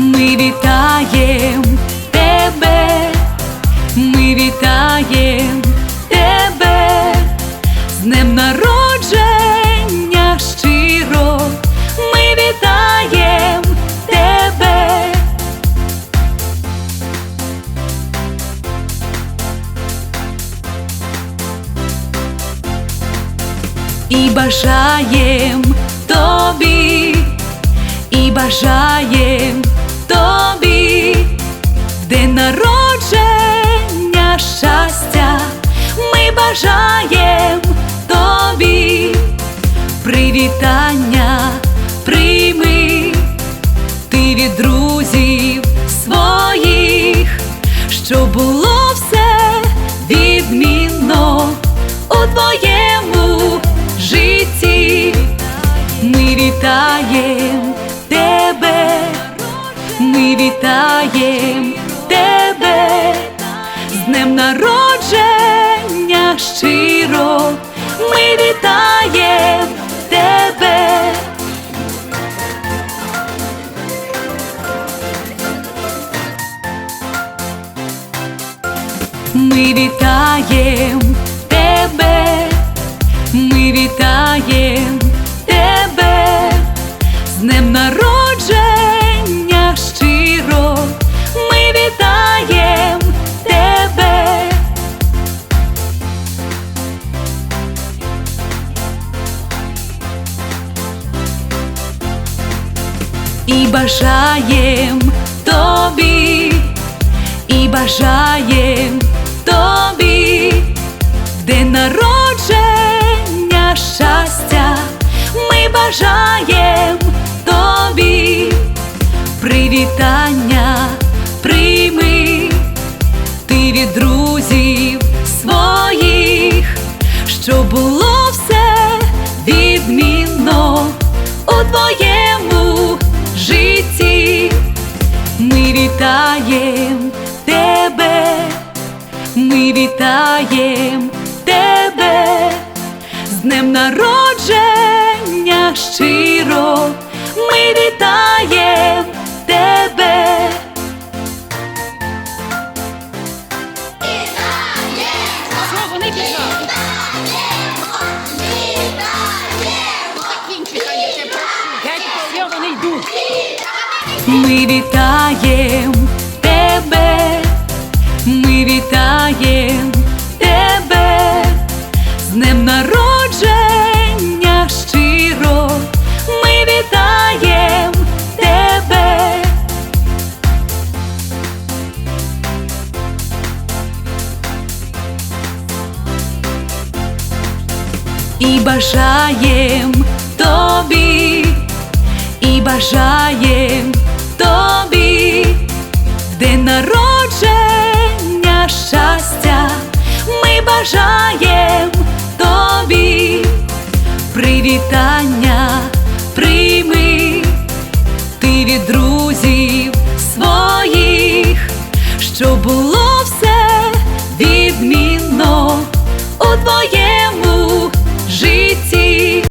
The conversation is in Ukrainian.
Ми вітаєм тебе, ми вітаєм тебе, з днем народження щиро, ми вітаєм тебе. І бажаєм тобі, і бажаєм тобі, в день народження щастя, ми бажаєм тобі, привітання прийми, ти від друзів своїх, що було все відмінно у твоєму житті. Ми вітаєм народження щиро, ми вітаєм тебе. Ми вітаєм тебе, ми вітаєм І бажаєм тобі, і бажаєм тобі, день народження щастя, ми бажаєм тобі, привітання прийми, ти від друзів своїх, що було вітаєм тебе, ми вітаєм тебе, з днем народження щиро, ми вітаєм тебе. Я тебе прошу. Геть, вони йдуть. Ми вітаєм тебе, ми вітаєм тебе, з днем народження щиро, ми вітаєм тебе. І бажаєм тобі, і бажаєм вітання прийми ти від друзів свого.